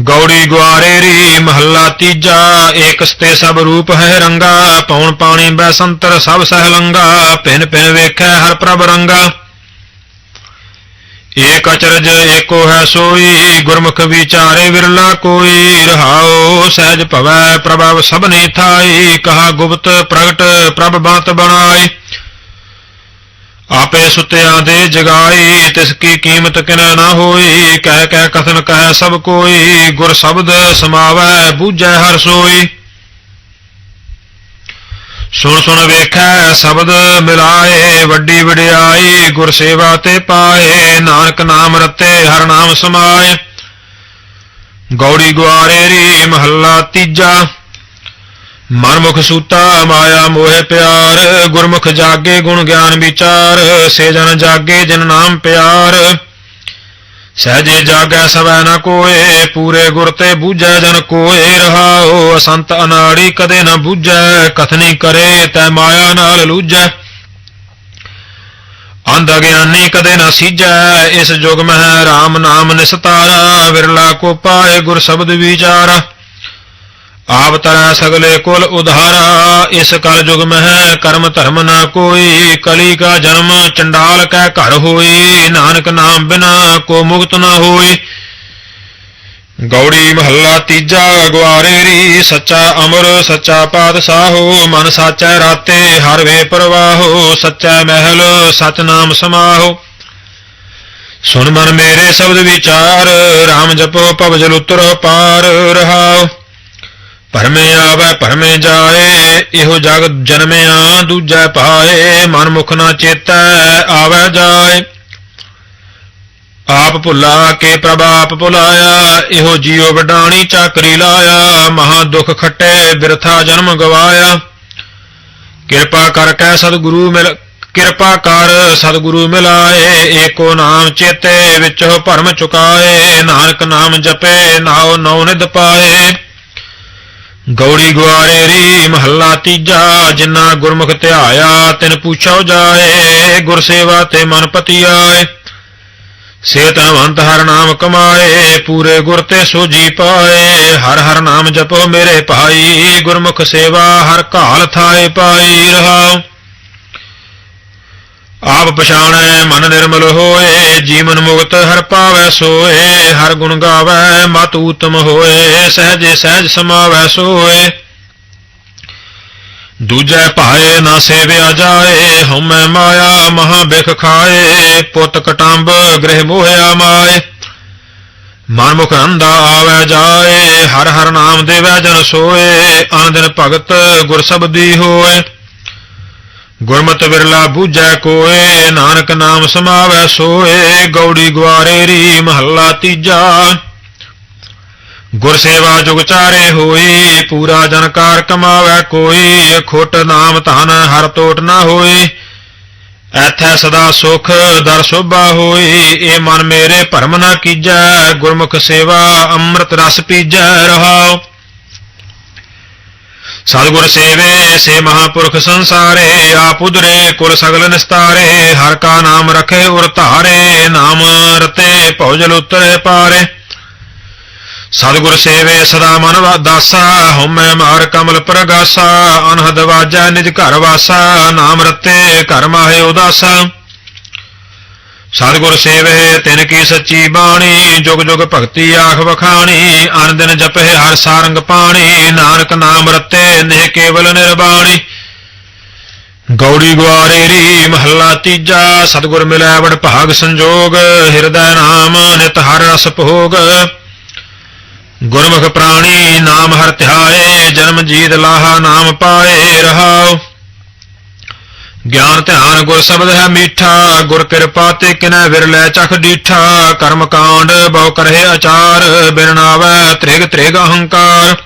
ਗੌੜੀ ਗੁਆਰੇਰੀ ਮਹੱਲਾ ਤੀਜਾ ਏਕਸ ਤੇ ਸਭ ਰੂਪ ਹੈ ਰੰਗਾ ਪੌਣ ਪਾਣੀ ਬੈਸੰਤਰ ਸਭ ਸਹਿ ਲੰਗਾ, ਪਿਨ ਪਿਨ ਵੇਖੈ ਹਰ ਪ੍ਰਭ ਰੰਗਾ। ਏਕ ਅਚਰਜ ਏਕੋ ਹੈ ਸੋਈ, ਗੁਰਮੁਖ ਵਿਚਾਰੇ ਵਿਰਲਾ ਕੋਈ। ਰਹਾਓ ਸਹਿਜ ਭਵੈ ਪ੍ਰਭਵ ਸਭਨੇ ਥਾਈ, ਕਹਾ ਗੁਪਤ ਪ੍ਰਗਟ ਪ੍ਰਭ ਬਾਤ ਬਣਾਈ। ਆਪੇ ਸੁਤਿਆਂ ਦੇ ਜਗਾਈ, ਤਿਸ ਕੀ ਕੀਮਤ ਕਿਨੈ ਨਾ ਹੋਈ। ਕਹਿ ਕਹਿ ਕਥਨ ਕਹਿ ਸਭ ਕੋਈ, ਗੁਰ ਸ਼ਬਦ ਸਮਾਵੈ, ਬੂਝੈ ਹਰ ਸੋਈ। ਸੁਣ ਸੁਣ ਵੇਖੈ ਸ਼ਬਦ ਮਿਲਾਏ, ਵੱਡੀ ਵਡਿਆਈ ਗੁਰ ਸੇਵਾ ਤੇ ਪਾਏ, ਨਾਨਕ ਨਾਮ ਰਤੇ ਹਰ ਨਾਮ ਸਮਾਏ। ਗੌੜੀ ਗੁਆਰੇਰੀ ਮਹੱਲਾ ਤੀਜਾ, ਮਨਮੁਖ ਸੂਤਾ ਮਾਇਆ ਮੋਹਿ ਪਿਆਰ, ਗੁਰਮੁਖ ਜਾਗੇ ਗੁਣ ਗਿਆਨ ਵਿਚਾਰ, ਸੇ ਜਨ ਜਾਗੇ ਜਿਨ ਨਾਮ ਪਿਆਰ। ਸਹਜੇ ਜਾਗੈ ਸਵੈ ਨ ਕੋਏ, ਪੂਰੇ ਗੁਰ ਤੇ ਬੂਝੈ ਜਨ ਕੋਏ ਰਹਾਓ ਅਸੰਤ ਅਨਾੜੀ ਕਦੇ ਨ ਬੂਝੈ, ਕਥਨੀ ਕਰੇ ਤੈ ਮਾਇਆ ਨਾਲ ਲੂਝੈ। ਅੰਧ ਅਗਿਆਨੀ ਕਦੇ ਨ ਸੀਜੈ ਇਸ ਜੁਗ ਮਹਿ RAM ਨਾਮ ਨਿਸਤਾਰਾ, ਵਿਰਲਾ ਕੋ ਪਾਏ ਗੁਰ ਸ਼ਬਦ ਵਿਚਾਰਾ। ਆਪ ਤਰੈ ਸਗਲੇ ਕੁਲ ਉਧਾਰਾ, ਇਸ ਕਲ ਯੁਗ ਮਹਿ ਕਰਮ ਧਰਮ ਨਾ ਕੋਈ, ਕਲੀ ਕਾ ਜਨਮ ਚੰਡਾਲ ਕੈ ਘਰ ਹੋਈ, ਨਾਨਕ ਨਾਮ ਬਿਨਾ ਕੋ ਮੁਕਤ ਨਾ ਹੋਈ। ਗੌੜੀ ਮਹੱਲਾ ਤੀਜਾ ਗਵਾਰੇਰੀ ਸੱਚਾ ਅਮਰ, ਸੱਚਾ ਪਾਤਸ਼ਾਹੋ ਮਨ ਸਾਚੈ ਰਾਤੇ, ਹਰ ਵੇ ਪ੍ਰਵਾਹੋ, ਸੱਚਾ ਮਹਿਲ ਸਚ ਨਾਮ ਸਮਾਹੋ। ਸੁਨ ਮਨ ਮੇਰੇ ਸ਼ਬਦ ਵਿਚਾਰ RAM ਜਪੋ ਭਵਜਲ ਉਤਰ ਪਾਰ ਰਹਾਓ। ਭਰਮੇ ਆਵੈ ਭਰਮੇ ਜਾਏ, ਇਹੋ ਜਗ ਜਨਮਿਆ ਦੂਜੈ ਪਾਏ ਮਨ ਮੁਖ ਨਾ ਚੇਤੈ, ਆਵੈ ਜਾਏ। ਆਪ ਭੁਲਾ ਕੇ ਪ੍ਰਭ ਆਪ ਭੁਲਾਇਆ, ਇਹੋ ਜੀਉ ਵਡਾਣੀ ਚਾਕਰੀ ਲਾਇਆ, ਮਹਾ ਦੁਖ ਖੱਟੇ ਬਿਰਥਾ ਜਨਮ ਗਵਾਇਆ। ਕਿਰਪਾ ਕਰ ਕੈ ਸਤਿਗੁਰੂ ਮਿਲ, ਕਿਰਪਾ ਕਰ ਸਤਿਗੁਰੂ ਮਿਲਾਏ, ਏਕੋ ਨਾਮ ਚੇਤੇ ਵਿੱਚੋ ਭਰਮ ਚੁਕਾਏ, ਨਾਨਕ ਨਾਮ ਜਪੇ, ਨਾਉ ਨਉ ਨਿਦ ਪਾਏ। ਗੌੜੀ ਗੁਆਰੇਰੀ ਮਹੱਲਾ ਤੀਜਾ ਜਿਨ੍ਹਾਂ ਗੁਰਮੁਖ ਧਿਆਇਆ, ਤਿਨ ਪੁੱਛੋ ਜਾਏ ਗੁਰ ਸੇਵਾ ਤੇ ਮਨ ਪਤੀ ਆਏ ਸੇ ਧਨਵੰਤ ਹਰ ਨਾਮ ਕਮਾਏ, ਪੂਰੇ ਗੁਰ ਤੇ ਸੋਜੀ ਪਾਏ। ਹਰ ਹਰ ਨਾਮ ਜਪੋ ਮੇਰੇ ਭਾਈ, ਗੁਰਮੁਖ ਸੇਵਾ ਹਰ ਕਾਲ ਥਾਏ ਪਾਈ ਰਹਾਓ ਆਪ ਪਛਾਣੈ, ਮਨ ਨਿਰਮਲ ਹੋਏ, ਜੀਵਨ ਮੁਕਤ ਹਰ ਪਾਵੈ ਸੋਏ, ਹਰ ਗੁਣ ਗਾਵੈ, ਮਤ ਊਤਮ ਹੋਏ, ਸਹਜੇ ਸਹਿਜ ਸਮਾਵੈ ਸੋਏ। ਦੂਜੈ ਭਾਏ ਨਾ ਸੇਵਿਆ ਜਾਏ, ਹਉਮੈ ਮਾਇਆ ਮਹਾ ਬਿਖ ਖਾਏ, ਪੁੱਤ ਕਟੰਬ ਗ੍ਰਹਿ ਮੋਹਿਆ ਮਾਏ। ਮਨ ਮੁਖ ਅੰਧਾ ਆਵੈ ਜਾਏ, ਹਰ ਹਰ ਨਾਮ ਦੇਵੈ ਜਨ ਸੋਏ ਅਨ ਦਿਨ ਭਗਤ ਗੁਰ ਸਬਦੀ ਹੋਏ। ਗੁਰਮਤਿ ਵਿਰਲਾ ਬੂਝੈ ਕੋਏ, ਨਾਨਕ ਨਾਮ ਸਮਾਵੈ ਸੋਏ, ਗੌੜੀ ਗੁਆਰੇਰੀ ਮਹੱਲਾ ਤੀਜਾ। ਗੁਰ ਸੇਵਾ ਜੁਗ ਚਾਰੇ ਹੋਈ, ਪੂਰਾ ਜਨਕਾਰ ਕਮਾਵੈ ਕੋਈ, ਖੋਟ ਨਾਮ ਧਨ ਹਰ ਤੋਟ ਨਾ ਹੋਈ। ਐਥੈ ਸਦਾ ਸੁਖ ਦਰ ਸੋਭਾ ਹੋਈ ਏ ਮਨ ਮੇਰੇ ਭਰਮ ਨਾ ਕੀਜੈ, ਗੁਰਮੁਖ ਸੇਵਾ ਅੰਮ੍ਰਿਤ ਰਸ ਪੀਜੈ ਰਹਾਓ ਸਤਿਗੁਰ ਸੇਵੇ, ਸੇ ਮਹਾਪੁਰਖ ਸੰਸਾਰੇ, ਆਪ ਉਦਰੇ ਕੁਲ ਸਗਲ ਨਿਸਤਾਰੇ, ਹਰ ਕਾ ਨਾਮ ਰਖੇ ਉਰ ਧਾਰੇ, ਨਾਮ ਰਤੇ ਭਉਜਲ ਉਤਰੇ ਪਾਰੇ। ਸਤਿਗੁਰ ਸੇਵੇ, ਸਦਾ ਮਨ ਵਾਦਾਸਾ ਹਉਮੈ ਮਾਰ ਕਮਲ ਪ੍ਰਗਾਸਾ, ਅਨਹਦ ਵਾਜੈ ਨਿਜ ਘਰ ਵਾਸਾ, ਨਾਮ ਰਤੇ ਘਰ ਮਾਹੇ ਉਦਾਸਾ। ਸਤਿਗੁਰ ਸੇਵੇ, ਤਿਨ ਕੀ ਸੱਚੀ ਬਾਣੀ, ਜੁਗ ਜੁਗ ਭਗਤੀ ਆਖ ਵਖਾਣੀ ਅਨ ਦਿਨ ਜਪੇ ਹਰ ਸਾਰੰਗ ਪਾਣੀ, ਨਾਨਕ ਨਾਮ ਰਤੇ ਨੇ ਕੇਵਲ ਨਿਰਬਾਣੀ। ਗੌੜੀ ਗੁਆਰੇਰੀ ਮਹੱਲਾ ਤੀਜਾ ਸਤਿਗੁਰ ਮਿਲੈ ਵਡ ਭਾਗ ਸੰਜੋਗ, ਹਿਰਦੈ ਨਾਮ ਨਿਤ ਹਰ ਰਸ ਭੋਗ। ਗੁਰਮੁਖ ਪ੍ਰਾਣੀ ਨਾਮ ਹਰ ਧਿਆਏ, ਜਨਮ ਜੀਤ ਲਾਹਾ ਨਾਮ ਪਾਏ ਰਹਾਓ ਗਿਆਨ ਧਿਆਨ ਗੁਰ ਸ਼ਬਦ ਹੈ ਮੀਠਾ, ਗੁਰ ਕਿਰਪਾ ਤੇ ਕਿਨੈ ਵਿਰਲੇ ਚਖ ਡੀਠਾ, ਕਰਮ ਕਾਂਡ ਬਹੁ ਕਰਹਿ ਅਚਾਰ ਬਿਨ ਤ੍ਰਿਗ ਤ੍ਰਿਗ ਅਹੰਕਾਰ।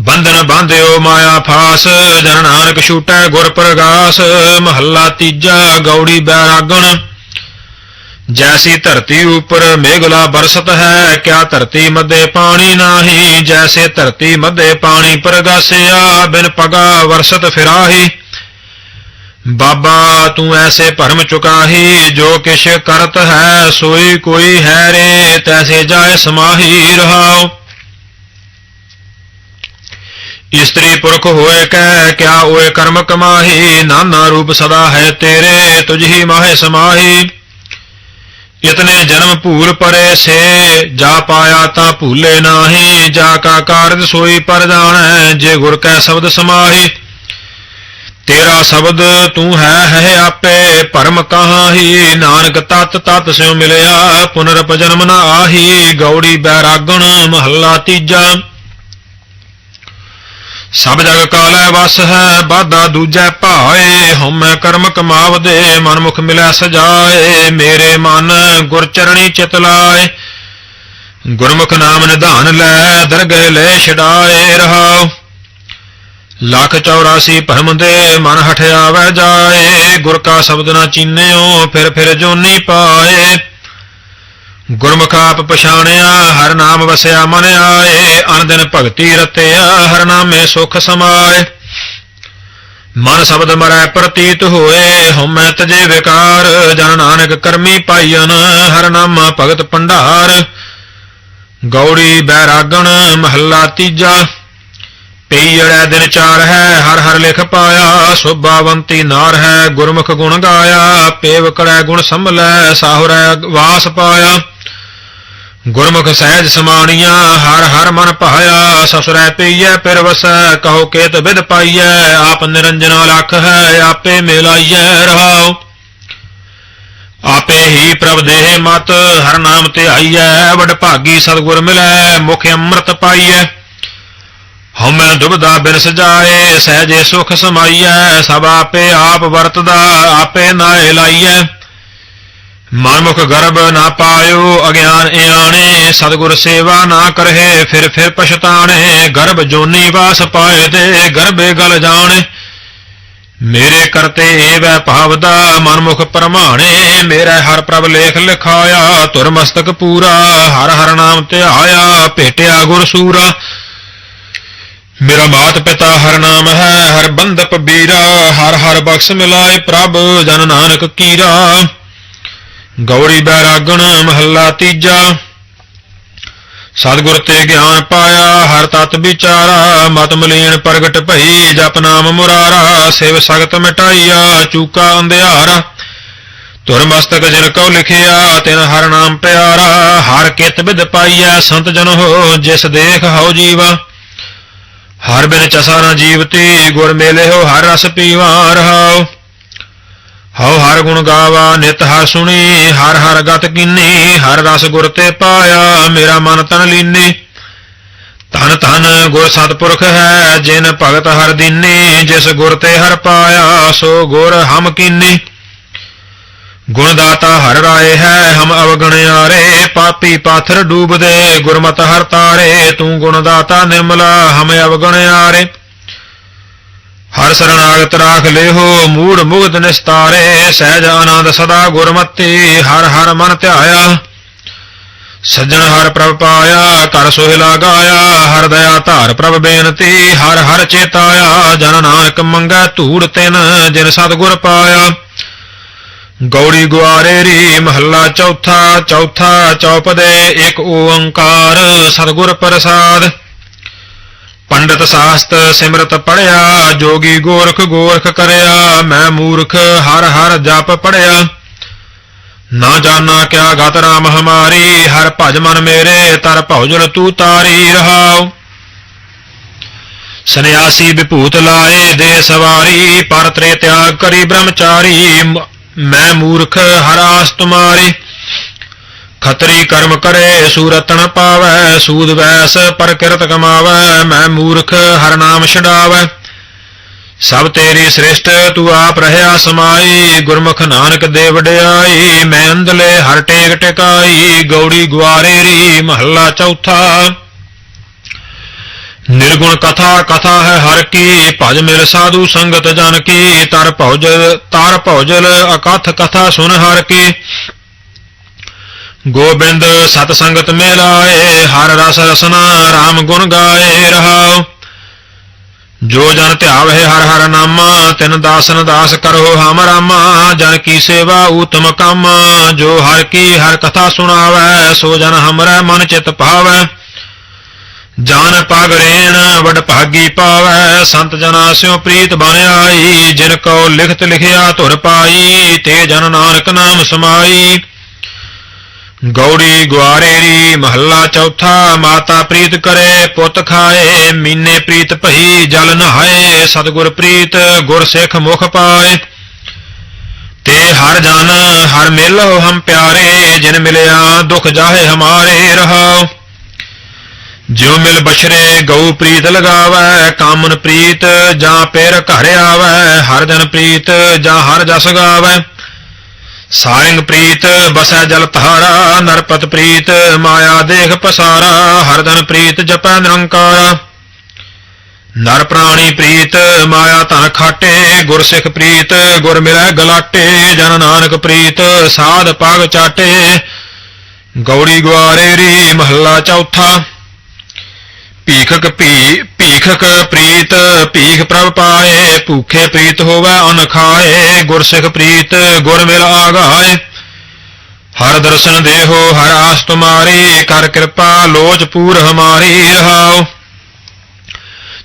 ਬੰਧਨ ਬਾਂਧਿਓ ਮਾਇਆ ਫਾਸ, ਜਨ ਨਾਨਕ ਛੂਟੈ ਗੁਰ ਪ੍ਰਗਾਸ, ਮਹੱਲਾ ਤੀਜਾ ਗੌੜੀ ਬੈਰਾਗਣ। ਜੈਸੀ ਧਰਤੀ ਉਪਰ ਮੇਘਲਾ ਬਰਸਤ ਹੈ, ਕਿਆ ਧਰਤੀ ਮੱਦੇ ਪਾਣੀ ਨਾਹੀ? ਜੈਸੇ ਧਰਤੀ ਮੱਦੇ ਪਾਣੀ ਪ੍ਰਗਾਸਿਆ, ਬਿਨ ਪਗਾ ਵਰਸਤ ਫਿਰਾਹੀ। ਬਾਬਾ, ਤੂੰ ਐਸੇ ਭਰਮ ਚੁਕਾਹੀ, ਜੋ ਕਿਛ ਕਰਤ ਹੈ, ਸੋਈ ਕੋਈ ਹੈ ਰੇ, ਤੈਸੇ ਜਾਏ ਸਮਾਹੀ ਰਹਾਓ ਇਸਤਰੀ ਪੁਰਖ ਹੋਏ ਕਹਿ, ਕਿਆ ਓਏ ਕਰਮ ਕਮਾਹੀ? ਨਾਨਾ ਰੂਪ ਸਦਾ ਹੈ ਤੇਰੇ, ਤੁਝ ਹੀ ਮਾਹੇ ਸਮਾਹੀ। ਇਤਨੇ ਜਨਮ ਭੂਲ ਪਰੇ ਸੇ ਜਾ ਪਾਇਆ ਤਾਂ ਭੂਲੇ ਨਾਹੀ, ਜਾ ਕਾ ਕਾਰਜ ਸੋਈ ਪਰ ਜਾਣੈ, ਜੇ ਗੁਰ ਕੈ ਸ਼ਬਦ ਸਮਾਹੀ। ਤੇਰਾ ਸ਼ਬਦ ਤੂੰ ਹੈ ਹੈ ਆਪੇ, ਭਰਮ ਕਹਾਹੀ, ਨਾਨਕ ਤਤ ਤਤ ਸਿਉ ਮਿਲਿਆ ਪੁਨਰਪ ਜਨਮ ਨਾ ਆਹੀ ਗੌੜੀ ਬੈਰਾਗਣ, ਮਹੱਲਾ ਤੀਜਾ। ਸਭ ਜਗ ਕਾਲੈ ਵਸ ਹੈ ਬਾਧਾ ਦੂਜੈ ਭਾਏ, ਹਉਮੈ ਕਰਮ ਕਮਾਵਦੇ ਮਨਮੁਖ ਮਿਲੈ ਸਜਾਏ, ਮੇਰੇ ਮਨ ਗੁਰ ਚਰਣੀ ਚਿਤ ਲਾਏ। ਗੁਰਮੁਖ ਨਾਮ ਨਿਧਾਨ ਲੈ, ਦਰਗਹਿ ਲੈ ਛਡਾਏ ਰਹਾਉ। ਲੱਖ 84 ਭਰਮ ਦੇ, ਮਨ ਹਠਿਆਵੈ ਜਾਏ। ਗੁਰ ਕਾ ਸ਼ਬਦ ਨਾ ਚੀਨਿਓ, ਫਿਰ ਫਿਰ ਜੋਨੀ ਪਾਏ। ਗੁਰਮੁਖ ਆਪ ਪਛਾਣਿਆ, ਹਰ ਨਾਮ ਵਸਿਆ ਮਨ ਆਏ ਅਨ ਦਿਨ ਭਗਤੀ ਰਤਿਆ, ਹਰ ਨਾਮੇ ਸੁਖ ਸਮਾਏ। ਮਨ ਸ਼ਬਦ ਮਰੈ ਪ੍ਰਤੀਤ ਹੋਏ, ਹਉਮੈ ਤਜੇ ਵਿਕਾਰ, ਜਨ ਨਾਨਕ ਕਰਮੀ ਪਾਈਨ ਹਰ ਨਾਮਾ ਭਗਤ ਭੰਡਾਰ। ਗੌੜੀ ਬੈਰਾਗਣ, ਮਹੱਲਾ ਤੀਜਾ ਪਈੜੈ ਦਿਨ ਚਾਰ ਹੈ, ਹਰ ਹਰ ਲਿਖ ਪਾਇਆ, ਸੋਭਾਵੰਤੀ ਨਾਰ ਹੈ, ਗੁਰਮੁਖ ਗੁਣ ਗਾਇਆ, ਪੇਵ ਕੜੈ ਗੁਣ ਸੰਭਲੈ, ਸਾਹੁਰੈ ਵਾਸ ਪਾਇਆ। ਗੁਰਮੁਖ ਸਹਿਜ ਸਮਾਣੀਆਂ ਹਰ ਹਰ ਮਨ ਭਾਇਆ, ਸਸੁਰੈ ਪਈਐ ਪਿਰ ਵਸੈ, ਕਹੋ ਕੇਤ ਵਿਦ ਪਾਈਐ, ਆਪ ਨਿਰੰਜਨਾ ਲਖ ਹੈ, ਆਪੇ ਮਿਲਾਈਐ ਰਹਾਉ। ਆਪੇ ਹੀ ਪ੍ਰਭ ਦੇਹ ਮਤ, ਹਰ ਨਾਮ ਤੇ ਆਈਐ, ਵਡ ਭਾਗੀ ਸਤਿਗੁਰ ਮਿਲੈ, ਮੁਖ ਅੰਮ੍ਰਿਤ ਪਾਈਐ। ਹਉਮੈ ਦੁਬਦਾ ਬਿਨ ਸਜਾਏ, ਸਹਜੇ ਸੁਖ ਸਮਾਈਐ, ਸਭ ਆਪੇ ਆਪ ਵਰਤਦਾ, ਆਪੇ ਨਾਏ ਲਾਈਐ। ਮਨਮੁਖ ਗਰਭ ਨਾ ਪਾਇਓ, ਅਗਿਆਨ ਇਆਣੇ ਸਤਿਗੁਰ ਸੇਵਾ ਨਾ ਕਰਹਿ ਫਿਰ ਫਿਰ ਪਛਤਾਣੇ, ਗਰਭ ਜੋਨੀ ਵਾਸ ਪਾਏ ਤੇ ਗਰਭੇ ਗਲ ਜਾਣੇ। ਮੇਰੇ ਕਰਤੇ ਏਵੈ ਭਾਵਦਾ ਮਨਮੁਖ ਪਰਮਾਣੇ, ਮੇਰਾ ਹਰ ਪ੍ਰਭ ਲੇਖ ਲਿਖਾਇਆ ਤੁਰ ਮਸਤਕ ਪੂਰਾ, ਹਰ ਹਰ ਨਾਮ ਤੇ ਆਇਆ ਭੇਟਿਆ ਗੁਰ ਸੂਰਾ। ਮੇਰਾ ਮਾਤ ਪਿਤਾ ਹਰ ਨਾਮ ਹੈ, ਹਰ ਬੰਦਪ ਬੀਰਾ, ਹਰ ਹਰ ਬਖਸ਼ ਮਿਲਾਏ ਪ੍ਰਭ, ਜਨ ਨਾਨਕ ਕੀਰਾ। ਗੌੜੀ ਬੈਰਾਗਣ, ਮਹੱਲਾ ਤੀਜਾ। ਸਤਿਗੁਰ ਤੇ ਗਿਆਨ ਪਾਇਆ, ਹਰ ਤਤ ਵਿਚਾਰਾ। ਮਤ ਮਲੀਨ ਪ੍ਰਗਟ ਭਈ, ਜਪ ਨਾਮ ਮੁਰਾਰਾ। ਸਿਵ ਸਗਤ ਮਿਟਾਈਆ, ਚੂਕਾ ਅੰਧਿਆਰਾ। ਤੁਰ ਮਸਤਕ ਜਿਨ ਕਉ ਲਿਖਿਆ, ਤਿਨ ਹਰ ਨਾਮ ਪਿਆਰਾ। ਹਰ ਕਿਤ ਵਿਦ ਪਾਈਐ, ਸੰਤ ਜਨ ਹੋ, ਜਿਸ ਦੇਖ ਹਉ ਜੀਵਾ। ਹਰ ਬਿਨ ਚਸਾ ਨ ਜੀਵਤੀ ਗੁਰ ਮੇਲੇ ਹੋ, ਹਰ ਰਸ ਪੀਵਾ ਰਹਾਉ। ਹਉ ਹਰ ਗੁਣ ਗਾਵਾ, ਨਿਤ ਹਰ ਸੁਣੀ, ਹਰ ਹਰ ਗਤ ਕੀਨੀ, ਹਰ ਰਸ ਗੁਰ ਤੇ ਪਾਇਆ, ਮੇਰਾ ਮਨ ਤਨ ਲੀਨੇ। ਧਨ ਧਨ ਗੁਰ ਸਤਪੁਰਖ ਹੈ, ਜਿਨ ਭਗਤ ਹਰ ਦੀਨੇ, ਜਿਸ ਗੁਰ ਤੇ ਹਰ ਪਾਇਆ, ਸੋ ਗੁਰ ਹਮ ਕੀਨੇ। ਗੁਣ ਦਾਤਾ ਹਰ ਰਾਏ ਹੈ, ਹਮ ਅਵਗਣਿਆਰੇ ਪਾਪੀ ਪਾਥਰ ਡੂਬਦੇ, ਗੁਰਮਤ ਹਰ ਤਾਰੇ, ਤੂੰ ਗੁਣ ਦਾਤਾ ਨਿਰਮਲਾ, ਹਮ ਅਵਗਣਿਆਰੇ ਹਰ ਸਰਣਾਗਤ ਰਾਖ ਲੇਹੋ, ਮੂੜ ਮੁਗਧ ਨਿਸਤਾਰੇ, ਸਹਿਜ ਆਨੰਦ ਸਦਾ ਗੁਰਮਤੀ, ਹਰ ਹਰ ਮਨ ਧਿਆਇਆ। ਸੱਜਣ ਹਰ ਪ੍ਰਭ ਪਾਇਆ ਕਰ ਸੋਹਿਲਾ ਗਾਇਆ, ਹਰ ਦਇਆ ਧਾਰ ਪ੍ਰਭ ਬੇਨਤੀ, ਹਰ ਹਰ ਚੇਤਾਇਆ। ਜਨ ਨਾਨਕ ਮੰਗੈ ਧੂੜ ਤਿਨ, ਜਿਨ ਸਤਿਗੁਰ ਪਾਇਆ। ਗੌੜੀ ਗੁਆਰੇ ਰੀ, ਮਹੱਲਾ ਚੌਥਾ ਚੌਥਾ ਚੌਪਦੇ ਇੱਕ ਓੰਕਾਰ, ਸਤਿਗੁਰ ਪ੍ਰਸਾਦ। ਪੰਡਤ ਸਾਸਤ ਸਿਮਰਤ ਪੜਿਆ ਜੋਗੀ ਗੋਰਖ ਗੋਰਖ ਕਰਿਆ, ਮੈਂ ਮੂਰਖ ਹਰ ਹਰ ਜਪ ਪੜਿਆ ਨਾ ਜਾਣਾ ਕਿਆ ਗਤ ਰਾਮ ਹਮਾਰੀ, ਹਰ ਭਜ ਮਨ ਮੇਰੇ, ਤਰ ਭੌਜਲ ਤੂੰ ਤਾਰੀ ਰਹਾਉ। ਸੰਨਿਆਸੀ ਵਿਭੂਤ ਲਾਏ ਦੇ ਸਵਾਰੀ, ਪਰ ਤ੍ਰੇ ਤਿਆਗ ਕਰੀ ਬ੍ਰਹਮਚਾਰੀ, ਮੈਂ ਮੂਰਖ ਹਰ ਆਸ ਤੁਮਾਰੀ। ਖਤਰੀ ਕਰਮ ਕਰੇ ਸੂਰਤਨ ਪਾਵੈ, ਸੂਦ ਵੈਸ ਪਰ ਕਿਰਤ ਕਮਾਵੈ, ਮੈਂ ਮੂਰਖ ਹਰ ਨਾਮ ਛਡਾਵੈ। ਸਭ ਤੇਰੀ ਸ੍ਰਿਸ਼ਟ, ਤੂੰ ਆਪ ਰਹਿਆ ਸਮਾਈ, ਗੁਰਮੁਖ ਨਾਨਕ ਦੇ ਵਡਿਆਈ ਮੈਂ ਅੰਦਲੇ ਹਰ ਟੇਕ ਟਿਕਾਈ, ਗੌੜੀ ਗੁਆਰੇ ਰੀ ਮਹੱਲਾ ਚੌਥਾ। ਨਿਰਗੁਣ ਕਥਾ ਕਥਾ ਹੈ ਹਰ ਕੀ, ਭਜ ਮਿਲ ਸਾਧੂ ਸੰਗਤ ਜਨ ਕੀ, ਤਰ ਭੌਜਲ ਤਰ ਭੌਜਲ ਅਕਥ ਕਥਾ ਸੁਨ ਹਰ ਕੀ। ਗੋਬਿੰਦ ਸਤ ਸੰਗਤ ਮਿਲਾਏ, ਹਰ ਰਸ ਰਸਨਾ RAM ਗੁਣ ਗਾਏ ਰਹਾਉ। ਜੋ ਜਨ ਧਿਆਵਹਿ ਹਰ ਹਰ ਨਾਮਾ, ਤਿਨ ਦਾਸਨ ਦਾਸ ਕਰੋ ਹਮ ਰਾਮਾ। ਜਨ ਕੀ ਸੇਵਾ ਊਤਮ ਕੰਮ, ਜੋ ਹਰ ਕੀ ਹਰ ਕਥਾ ਸੁਣਾਵੈ, ਸੋ ਜਨ ਹਮਰੇ ਮਨ ਚਿਤ ਭਾਵੈ। ਜਾਨ ਪਗ ਵਡ ਭਾਗੀ ਪਾਵੈ। ਸੰਤ ਜਨਾ ਸਿਓ ਪ੍ਰੀਤ ਬਨ ਆਈ, ਜਿਨ ਕੋ ਲਿਖਤ ਲਿਖਿਆ ਧੁਰ ਪਾਈ, ਤੇ ਜਨ ਨਾਨਕ ਨਾਮ ਸਮਾਈ। ਗੌੜੀ ਗੁਆਰੇਰੀ, ਮਹੱਲਾ ਚੌਥਾ, ਮਾਤਾ ਪ੍ਰੀਤ ਕਰੇ, ਪੁੱਤ ਖਾਏ ਮੀਨੇ ਪ੍ਰੀਤ ਭਈ, ਜਲ ਨਹਾਏ, ਸਤਿਗੁਰ ਪ੍ਰੀਤ, ਗੁਰ ਸਿੱਖ ਮੁਖ ਪਾਏ। ਤੇ ਹਰ ਜਨ, ਹਰ ਮਿਲੋ ਹਮ ਪਿਆਰੇ, ਜਿਨ ਮਿਲਿਆ ਦੁਖ ਜਾਹੇ ਹਮਾਰੇ ਰਹਾਓ ਜਿਉ ਮਿਲ ਬਸ਼ਰੇ ਗਊ ਪ੍ਰੀਤ ਲਗਾਵੈ, ਕਾਮਨ ਪ੍ਰੀਤ, ਜਾਂ ਪੇਰ ਘਰ ਆਵੈ, ਹਰ ਜਨ ਪ੍ਰੀਤ, ਜਾਂ ਹਰ ਜਸ ਗਾਵੈ। ਸਾਰਿੰਗ ਪ੍ਰੀਤ ਬਸੈ ਜਲ ਧਾਰਾ, ਨਰਪਤ ਪ੍ਰੀਤ ਮਾਇਆ ਦੇਖ ਪਸਾਰਾ, ਹਰਦਨ ਪ੍ਰੀਤ ਜਪੈ ਨਿਰੰਕਾਰ। ਨਰ ਪ੍ਰਾਣੀ ਪ੍ਰੀਤ, ਮਾਇਆ ਧਨ ਖਾਟੇ, ਗੁਰ ਸਿੱਖ ਪ੍ਰੀਤ, ਗੁਰ ਮਿਲੈ ਗਲਾਟੇ, ਜਨ ਨਾਨਕ ਪ੍ਰੀਤ, ਸਾਧ ਪਾਗ ਚਾਟੇ। ਗੌੜੀ ਗੁਆਰੇਰੀ, ਮਹੱਲਾ ਚੌਥਾ। ਭੀਖਕ ਭੀ, ਭੀਖਕ ਪ੍ਰੀਤ, ਭੀਖ ਪ੍ਰਭ ਪਾਏ, ਭੂਖੇ ਪ੍ਰੀਤ ਹੋਵੇ ਅਨ ਖਾਏ ਗੁਰ ਸਿੱਖ ਪ੍ਰੀਤ ਗੁਰ ਮਿਲ ਆਗਾਏ। ਹਰ ਦਰਸ਼ਨ ਦੇਹੋ, ਹਰ ਆਸ ਤੁਮਾਰੀ ਕਰ ਕਿਰਪਾ ਲੋਚ ਪੂਰ ਹਮਾਰੀ ਰਹਾਓ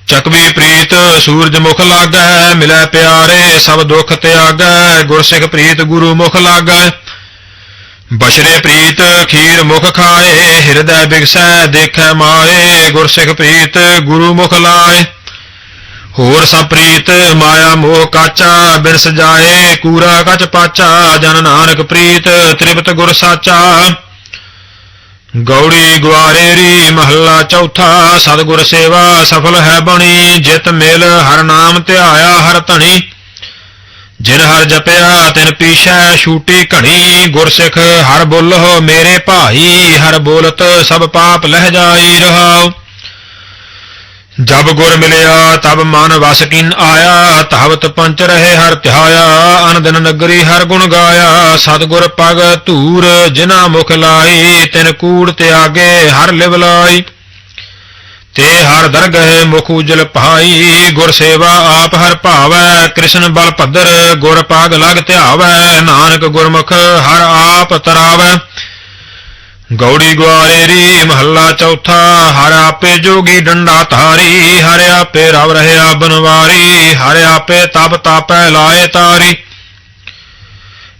ਚਕਵੀ ਪ੍ਰੀਤ, ਸੂਰਜ ਮੁਖ ਲਾਗੈ, ਮਿਲੈ ਪਿਆਰੇ, ਸਭ ਦੁਖ ਤਿਆਗੈ, ਗੁਰਸਿੱਖ ਪ੍ਰੀਤ ਗੁਰੂ ਮੁਖ ਲਾਗੈ। ਬਸ਼ਰੇ ਪ੍ਰੀਤ ਖੀਰ ਮੁਖ ਖਾਏ, ਹਿਰਦੈ ਬਿਗਸੈ, ਦੇਖੈ ਮਾਏ ਗੁਰ ਸਿੱਖ ਪ੍ਰੀਤ, ਗੁਰੂ ਮੁਖ ਲਾਏ। ਹੋਰ ਸਭ ਪ੍ਰੀਤ, ਮਾਇਆ ਮੋਹ ਕਾਚਾ ਬਿਨ ਸਜਾਏ ਕੂਰਾ ਕਚ ਪਾਚਾ, ਜਨ ਨਾਨਕ ਪ੍ਰੀਤ, ਤ੍ਰਿਪਤ ਗੁਰ ਸਾਚਾ। ਗੌੜੀ ਗੁਆਰੇਰੀ ਮਹੱਲਾ ਚੌਥਾ, ਸਤਿਗੁਰ ਸੇਵਾ ਸਫਲ ਹੈ ਬਣੀ, ਜਿਤ ਮਿਲ ਹਰ ਨਾਮ ਧਿਆਇਆ ਹਰ ਧਣੀ। ਜਿਨ ਹਰ ਜਪਿਆ ਤਿਨ ਪੀਛੈ ਛੂਟੀ ਘਣੀ ਗੁਰਸਿੱਖ, ਹਰ ਬੋਲਹੁ ਮੇਰੇ ਭਾਈ, ਹਰ ਬੋਲਤ ਸਭ ਪਾਪ ਲਹਿ ਜਾਈ ਰਹਾਉ। ਜਬ ਗੁਰ ਮਿਲਿਆ ਤਬ ਮਨ ਵਸ ਕੀਨ ਆਇਆ ਧਾਵਤ ਪੰਚ ਰਹੇ ਹਰ ਧਿਆਇਆ ਅਨ ਨਗਰੀ ਹਰ ਗੁਣ ਗਾਇਆ। ਸਤਿਗੁਰ ਪਗ ਧੂਰ ਜਿਨਾ ਮੁਖ ਲਾਈ, ਤਿਨ ਕੂੜ ਤਿਆਗੇ ਹਰ ਲਿਵ ਲਾਈ। ਤੇ ਹਰ ਦਰਗਹਿ ਮੁਖ ਉਜਲ ਭਾਈ, ਗੁਰ ਸੇਵਾ ਆਪ ਹਰ ਭਾਵੈ, ਕ੍ਰਿਸ਼ਨ ਬਲ ਭਦਰ ਗੁਰ ਪਾਗ ਲਗ ਧਿਆਵੈ, ਨਾਨਕ ਗੁਰਮੁਖ ਹਰ ਆਪ ਤਰਾਵੈ। ਗੌੜੀ ਗੁਆਰੇਰੀ ਮਹੱਲਾ ਚੌਥਾ, ਹਰ ਆਪੇ ਜੋਗੀ ਡੰਡਾ ਧਾਰੀ, ਹਰ ਆਪੇ ਰਵ ਰਹਿਆ ਬਨਵਾਰੀ, ਹਰ ਆਪੇ ਤਪ ਤਾਪੈ ਲਾਏ ਤਾਰੀ।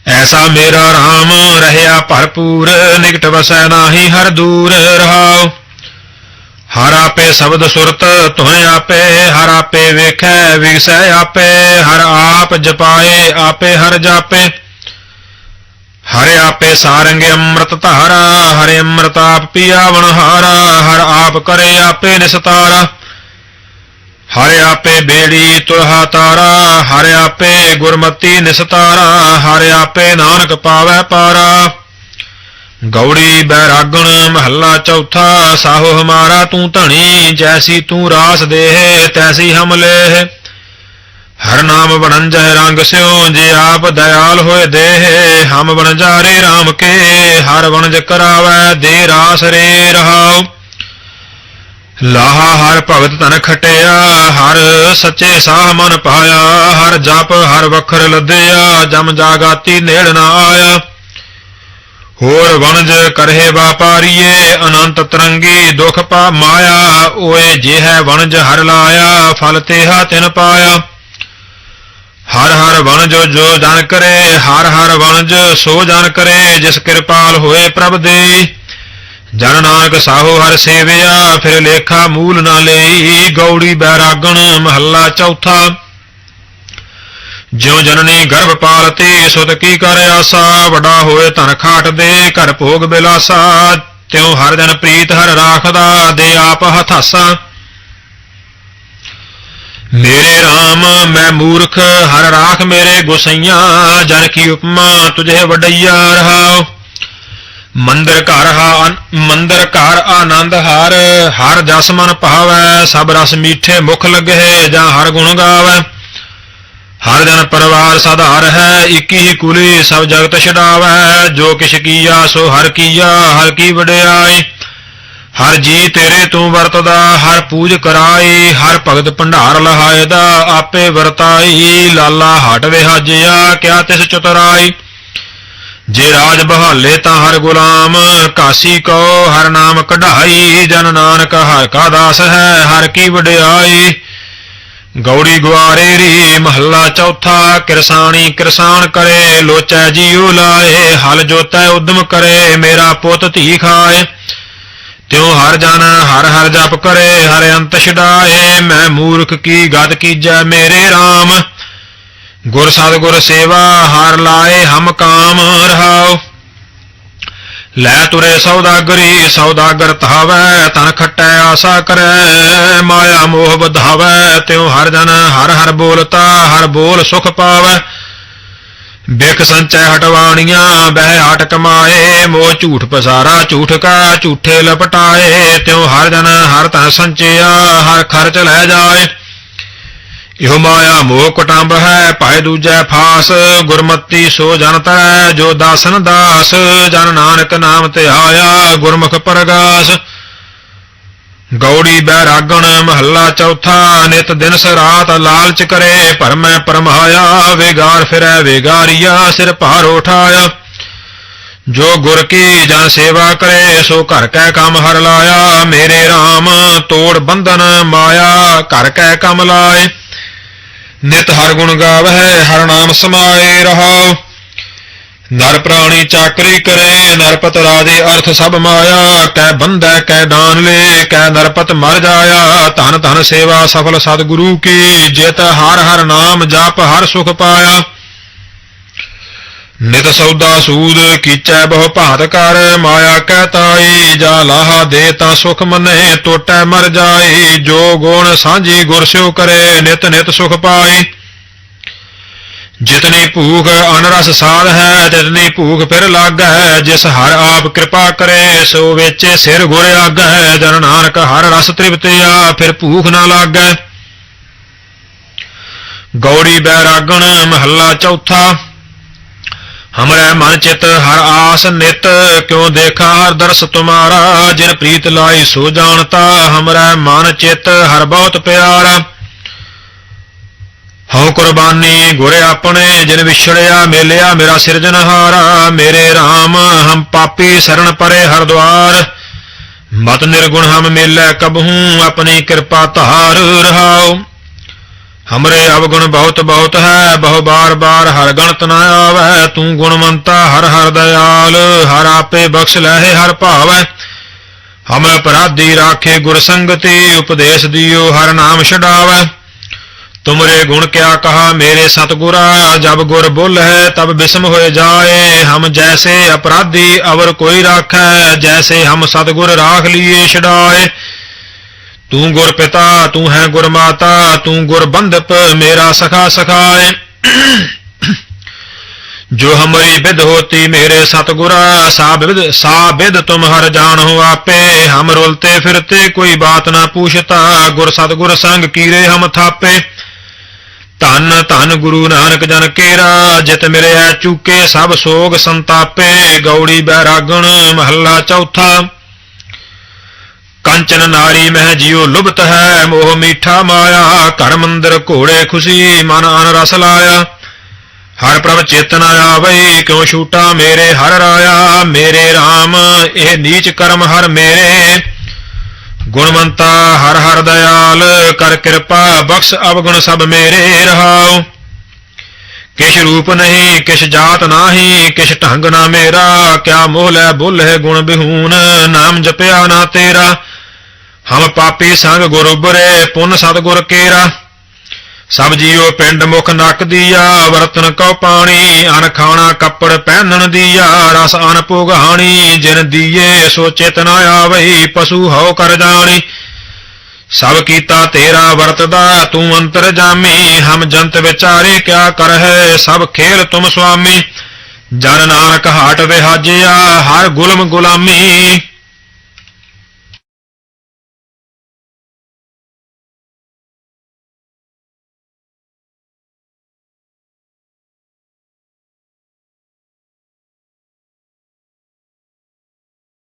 ਐਸਾ ਮੇਰਾ RAM ਰਹਿਆ ਭਰਪੂਰ, ਨਿਕਟ ਵਸੈ ਨਾਹੀ ਹਰ ਦੂਰ ਰਹਾਉ। ਹਰ ਆਪੇ ਸ਼ਬਦ ਸੁਰਤ ਤੁਹੇ ਆਪੇ, ਹਰ ਆਪੇ ਵੇਖੈ, ਵਿਗਸੈ ਆਪੇ, ਹਰ ਆਪ ਜਪਾਏ, ਆਪੇ ਹਰ ਜਾਪੇ। ਹਰ ਆਪੇ ਸਾਰੰਗ ਅੰਮ੍ਰਿਤ ਧਾਰਾ, ਹਰ ਅੰਮ੍ਰਿਤ ਆਪ ਪੀਆਵਣ ਹਾਰਾ ਹਰ ਆਪ ਕਰੇ ਆਪੇ ਨਿਸਤਾਰਾ। ਹਰ ਆਪੇ ਬੇੜੀ ਤੁਲਹਾ ਤਾਰਾ, ਹਰ ਆਪੇ ਗੁਰਮਤੀ ਨਿਸਤਾਰਾ, ਹਰ ਆਪੇ ਨਾਨਕ ਪਾਵੈ ਪਾਰਾ। ਗੌੜੀ ਬੈਰਾਗਣ ਮਹੱਲਾ ਚੌਥਾ, ਸਾਹੋ ਹਮਾਰਾ ਤੂੰ ਧਣੀ, ਜੈਸੀ ਤੂੰ ਰਾਸ ਦੇਹ, ਤੈਸੀ ਹਮ ਲੇਹ। ਹਰ ਨਾਮ ਬਣੰਜੈ ਰੰਗ ਸਿਓ ਜੇ ਆਪ ਦਇਆਲ ਹੋਏ ਦੇਹ, ਹਮ ਬਣਜਾਰੇ RAM ਕੇ, ਹਰ ਵਣਜ ਕਰਾਵੈ ਦੇ ਰਾਸ ਰੇ ਰਹਾਉ। ਲਾਹਾ ਹਰ ਭਗਤ ਤਨ ਖਟਿਆ, ਹਰ ਸੱਚੇ ਸਾਹ ਮਨ ਪਾਇਆ, ਹਰ ਜਪ ਹਰ ਵਖਰ ਲੱਦਿਆ, ਜਮ ਜਾਗਾਤੀ ਨੇੜ ਨਾ ਆਇਆ। ਹੋਰ ਵਣਜ ਕਰਹਿ ਵਾਪਾਰੀਏ, ਅਨੰਤ ਤਰੰਗੀ ਦੁਖ ਪਾ ਮਾਇਆ, ਓਏ ਜਿਹੈ ਵਣਜ ਹਰ ਲਾਇਆ, ਫਲ ਤੇਹਾ ਤਿਨ ਪਾਇਆ। ਹਰ ਹਰ ਵਣਜ ਜੋ ਜਨ ਕਰੇ, ਹਰ ਹਰ ਵਣਜ ਸੋ ਜਨ ਕਰੇ, ਜਿਸ ਕਿਰਪਾਲ ਹੋਏ ਪ੍ਰਭ ਦੇ। ਜਨ ਨਾਨਕ ਸਾਹੋ ਹਰ ਸੇਵਿਆ, ਫਿਰ ਲੇਖਾ ਮੂਲ ਨਾ ਲਈ, ਗੌੜੀ ਬੈਰਾਗਣ ਮਹੱਲਾ ਚੌਥਾ। ਜਿਉ ਜਨਨੀ ਗਰਭ ਪਾਲਤੀ ਸੁਤ ਕੀ ਕਰ ਆਸਾ? ਵੱਡਾ ਹੋਏ ਧਨ ਖਾਟ ਦੇ, ਘਰ ਭੋਗ ਬਿਲਾਸਾ। ਤਿਉ ਹਰ ਜਨ ਪ੍ਰੀਤ ਹਰ ਰਾਖਦਾ, ਦੇ ਆਪ ਹਥਾਸਾ। ਮੇਰੇ RAM ਮੈਂ ਮੂਰਖ, ਹਰ ਰਾਖ ਮੇਰੇ ਗੁਸਈਆਂ। ਜਨ ਕੀ ਉਪਮਾ ਤੁਝੇ ਵਡਈਆ ਰਹਾਉ। ਮੰਦਰ ਘਰ ਹਾ, ਮੰਦਰ ਘਰ ਆਨੰਦ ਹਰ। ਹਰ ਜਸ ਮਨ ਭਾਵੈ, ਸਭ ਰਸ ਮੀਠੇ ਮੁਖ ਲਗਹਿ ਜਾਂ ਹਰ ਗੁਣ ਗਾਵੈ। ਹਰ ਜਨ ਪਰਿਵਾਰ ਸਾਧਾਰ ਹੈ, ਇਕੀ ਹੀ ਕੁਲੀ ਸਭ ਜਗਤ ਛਡਾਵੈ। ਜੋ ਕਿਛ ਕੀਆ, ਸੋ ਹਰ ਕੀਆ, ਹਰ ਕੀ ਵਡਿਆਈ। ਹਰ ਜੀ ਤੇਰੇ ਤੂੰ ਵਰਤਦਾ, ਹਰ ਪੂਜ ਕਰਾਈ, ਹਰ ਭਗਤ ਭੰਡਾਰ ਲਹਾਇਦਾ, ਆਪੇ ਵਰਤਾਈ। ਲਾਲਾ ਹਟ ਵਿਹਾਜਿਆ, ਕਿਆ ਤਿਸ ਚਤੁਰਾਈ। ਜੇ ਰਾਜ ਬਹਾਲੇ ਤਾਂ ਹਰ ਗੁਲਾਮ, ਕਾਸੀ ਕੋ ਹਰ ਨਾਮ ਕਢਾਈ। ਜਨ ਨਾਨਕ ਹਰ ਕਾ ਦਾਸ ਹੈ, ਹਰ ਕੀ ਵਡਿਆਈ। ਗੌੜੀ ਗੁਆਰੇ ਰੀ ਮਹੱਲਾ ਚੌਥਾ, ਕਿਰਸਾਣੀ ਕਿਰਸਾਨ ਕਰੇ, ਲੋਚੈ ਜੀਉ ਲਾਏ, ਹਲ ਜੋਤੈ ਉਦਮ ਕਰੇ, ਮੇਰਾ ਪੁੱਤ ਧੀ ਖਾਏ। ਤਿਉ ਹਰ ਜਨ ਹਰ ਹਰ ਜਪ ਕਰੇ, ਹਰ ਅੰਤ ਛਡਾਏ, ਮੈਂ ਮੂਰਖ ਕੀ ਗਤ ਕੀਜੈ ਮੇਰੇ RAM ਗੁਰ ਸਤਿਗੁਰ ਸੇਵਾ, ਹਰ ਲਾਏ ਹਮ ਕਾਮ ਰਹਾਓ ਲੈ ਤੁਰੇ ਸੌਦਾਗਰੀ, ਸੌਦਾਗਰ ਧਾਵੈ ਤਨ ਖੱਟੈ, ਆਸਾ ਕਰੈ, ਮਾਇਆ ਮੋਹ ਵਧਾਵੈ, ਤਿਉ ਹਰ ਜਨ ਹਰ ਹਰ ਬੋਲਤਾ, ਹਰ ਬੋਲ ਸੁਖ ਪਾਵੈ। ਬਿਖ ਸੰਚੈ ਹਟਵਾਣੀਆਂ, ਬਹਿ ਹਟ ਕਮਾਏ, ਮੋਹ ਝੂਠ ਪਸਾਰਾ, ਝੂਠ ਕਾ ਝੂਠੇ ਲਪਟਾਏ, ਤਿਉ ਹਰ ਜਨ ਹਰ ਤਨ ਸੰਚਿਆ, ਹਰ ਖਰਚ ਲੈ ਜਾਏ। ਇਹੋ ਮਾਇਆ ਮੋਹ ਕਟੰਬ ਹੈ ਭਾਇ ਦੂਜੈ ਫਾਸ, ਗੁਰਮਤੀ ਸੋ ਜਨ ਤਰੈ ਜੋ ਦਾਸਨ ਦਾਸ, ਜਨ ਨਾਨਕ ਨਾਮ ਤੇ ਆਇਆ, ਗੁਰਮੁਖ ਪਰਗਾਸ। ਗੌੜੀ ਬੈਰਾਗਣ, ਮਹੱਲਾ ਚੌਥਾ, ਨਿਤ ਦਿਨ ਸਰਾਤ ਲਾਲਚ ਕਰੇ, ਭਰਮੈ ਪਰਮਾਇਆ, ਵੇਗਾਰ ਫਿਰੈ ਵੇਗਾਰੀਆ, ਸਿਰ ਭਾਰ ਉਠਾਇਆ। ਜੋ ਗੁਰ ਕੀ ਜਨ ਸੇਵਾ ਕਰੇ, ਸੋ ਘਰ ਕੈ ਕੰਮ ਹਰ ਲਾਇਆ। ਮੇਰੇ RAM ਤੋੜ ਬੰਧਨ ਮਾਇਆ, ਘਰ ਕੈ ਕੰਮ ਲਾਏ। ਨਿਤ ਹਰ ਗੁਣ ਗਾਵਹਿ, ਹਰ ਨਾਮ ਸਮਾਏ ਰਹਾਉ। ਨਰ ਪ੍ਰਾਣੀ ਚਾਕਰੀ ਕਰੇ, ਨਰਪਤ ਰਾਜੇ ਅਰਥ ਸਭ ਮਾਇਆ। ਕੈ ਬੰਧੈ, ਕੈ ਦਾਨ ਲੇ, ਕੈ ਨਰਪਤ ਮਰ ਜਾਇਆ। ਧਨ ਧਨ ਸੇਵਾ ਸਫਲ ਸਤਿਗੁਰੂ ਕੀ, ਜਿਤ ਹਰ ਹਰ ਨਾਮ ਜਪ ਹਰ ਸੁਖ ਪਾਇਆ। ਨਿਤ ਸੌਦਾ ਸੂਦ ਕੀਚੈ ਬਹੁ ਭਾਤ ਕਰ, ਮਾਇਆ ਕੈ ਤਾਈ, ਜਾ ਲਾਹਾ ਦੇ ਤਾਂ ਸੁਖ ਮਨੇ, ਟੋਟੈ ਮਰ ਜਾਈ, ਜੋ ਗੁਣ ਸਾਂਝੀ ਗੁਰ ਸਿਓ ਕਰੇ, ਨਿਤ ਨਿਤ ਸੁਖ ਪਾਈ। ਜਿਤਨੀ ਭੂਖ ਅਨਰਸ ਸਾਧ ਹੈ, ਤਿਤਨੀ ਭੂਖ ਫਿਰ ਲਾਗੈ ਜਿਸ ਹਰ ਆਪ ਕਿਰਪਾ ਕਰੇ, ਸੋ ਵੇਚੇ ਸਿਰ ਗੁਰ ਆਗੈ ਜਨ ਨਾਨਕ ਹਰ ਰਸ ਤ੍ਰਿਪਤਿਆ ਫਿਰ ਭੂਖ ਨਾ ਲਾਗੈ। ਗੌੜੀ ਬੈਰਾਗਣ ਮਹੱਲਾ ਚੌਥਾ। ਹਮਰੇ ਮਨ ਚਿਤ ਹਰ ਆਸ ਨਿਤ ਕਿਉ ਦੇਖਾ ਹਰ ਦਰਸ ਤੁਮਾਰਾ ਜਿਨ ਪ੍ਰੀਤ ਲਾਈ ਸੋ ਜਾਣਤਾ ਹਮਰੇ ਮਨ ਚਿਤ ਹਰ ਬਹੁਤ ਪਿਆਰਾ ਹਉ ਕੁਰਬਾਨੀ ਗੁਰ ਆਪਣੇ ਜਿਨ ਵਿਛੜਿਆ ਮੇਲਿਆ ਮੇਰਾ ਸਿਰਜਨਹਾਰਾ ਮੇਰੇ RAM ਹਮ ਪਾਪੀ ਸਰਣ ਪਰੇ ਹਰ ਦਵਾਰ ਮਤ ਨਿਰਗੁਣ ਹਮ ਮੇਲੇ ਕਬਹੂ ਆਪਣੀ ਕਿਰਪਾ ਧਾਰ ਰਹਾਉ ਹਮਰੇ ਅਵਗੁਣ ਬਹੁਤ ਬਹੁਤ ਹੈ ਬਹੁ ਬਾਰ ਬਾਰ ਹਰ ਗਣਤ ਨ ਆਵੈ ਤੂੰ ਗੁਣਵੰਤਾ ਹਰ ਹਰ ਦਇਆਲ ਹਰ ਆਪੇ ਬਖਸ਼ ਲਹਿ ਹਰ ਭਾਵੈ ਹਮ ਅਪਰਾਧੀ ਰਾਖੇ ਗੁਰ ਸੰਗਤੀ ਉਪਦੇਸ਼ ਦਿਓ ਹਰ ਨਾਮ ਛਡਾਵੈ ਤੁਮਰੇ ਗੁਣ ਕਿਆ ਕਹਾ ਮੇਰੇ ਸਤਗੁਰਾ ਜਬ ਗੁਰ ਬੋਲੈ ਤਬ ਬਿਸਮ ਹੋਏ ਜਾਏ ਹਮ ਜੈਸੇ ਅਪਰਾਧੀ ਅਵਰ ਕੋਈ ਰਾਖੈ ਜੈਸੇ ਹਮ ਸਤਗੁਰ ਰਾਖ ਲੀਏ ਛਡਾਏ ਤੂੰ ਗੁਰ ਪਿਤਾ, ਤੂੰ ਹੈ ਗੁਰ ਮਾਤਾ, ਤੂੰ ਗੁਰ ਬੰਧਪ, ਮੇਰਾ ਸਖਾ ਸਖਾਏ। ਜੋ ਹਮਰੀ ਬਿਦ ਹੋਤੀ ਮੇਰੇ ਸਤਗੁਰਾ ਸਾ ਬਿਦ ਤੁਮ ਹਰ ਜਾਣੋ ਆਪੇ। ਹਮ ਰੁਲਤੇ ਫਿਰਤੇ, ਕੋਈ ਬਾਤ ਨਾ ਪੁੱਛਤਾ। ਗੁਰ ਸਤਗੁਰ ਸੰਗ ਕੀਰੇ ਹਮ ਥਾਪੇ। ਧੰਨ ਧੰਨ ਗੁਰੂ ਨਾਨਕ ਜਨ ਕੇਰਾ, ਜਿਤ ਮਿਲਿਆ ਚੂਕੇ ਸਭ ਸੋਗ ਸੰਤਾਪੇ। ਗੌੜੀ ਬੈਰਾਗਣ, ਮਹੱਲਾ ਚੌਥਾ। ਕੰਚਨ ਨਾਰੀ ਮਹਿ ਜਿਉ ਲੁਭਤ ਹੈ, ਮੋਹ ਮੀਠਾ ਮਾਇਆ, ਘਰ ਮੰਦਰ ਘੋੜੇ ਖੁਸ਼ੀ, ਮਨ ਅਨ ਰਸ ਲਾਇਆ। ਹਰ ਪ੍ਰਭ ਚੇਤਨ ਆਵਈ ਕਿਉ ਛੂਟਾ ਮੇਰੇ ਹਰ ਰਾਇਆ? ਮੇਰੇ RAM ਇਹ ਨੀਚ ਕਰਮ ਹਰ ਮੇਰੇ। ਗੁਣਵੰਤਾ ਹਰ ਹਰ ਦਇਆਲ, ਕਰ ਕਿਰਪਾ ਬਖਸ਼ ਅਵਗੁਣ ਸਭ ਮੇਰੇ ਰਹਾਉ। ਕਿਛ ਰੂਪ ਨਹੀਂ, ਕਿਛ ਜਾਤ ਨਾਹੀ, ਕਿਛ ਢੰਗ ਨਾ ਮੇਰਾ। ਕਿਆ ਮੋਹ ਲੈ ਬੁੱਲੇ ਗੁਣ ਬਿਹੂਨ, ਨਾਮ ਜਪਿਆ ਨਾ ਤੇਰਾ। ਹਮ ਪਾਪੀ ਸੰਗ ਗੁਰ ਉਬਰੇ ਪੁੰਨ ਸਤਗੁਰ ਕੇਰਾ। ਸਭ ਜੀਉ ਪਿੰਡ ਮੁਖ ਨਕ ਦੀਆ, ਵਰਤਨ ਕਉ ਪਾਣੀ, ਅਨ ਖਾਣਾ ਕੱਪੜ ਪਹਿਨਣ ਦੀਆ, ਰਸ ਅਨ ਪੁਗਾਣੀ ਜਿਨ ਦੀਏ ਸੋ ਚੇਤਨ ਆਵਈ, ਪਸ਼ੂ ਹਉ ਕਰ ਜਾਣੀ। ਸਭ ਕੀਤਾ ਤੇਰਾ ਵਰਤਦਾ, ਤੂੰ ਅੰਤਰ ਜਾਮੀ, ਹਮ ਜੰਤ ਵਿਚਾਰੇ ਕਿਆ ਕਰਹਿ, ਸਭ ਖੇਲ ਤੁਮ ਸੁਆਮੀ। ਜਨ ਨਾਨਕ ਹਾਟ ਵਿਹਾਜਿਆ, ਹਰ ਗੁਲਮ ਗੁਲਾਮੀ।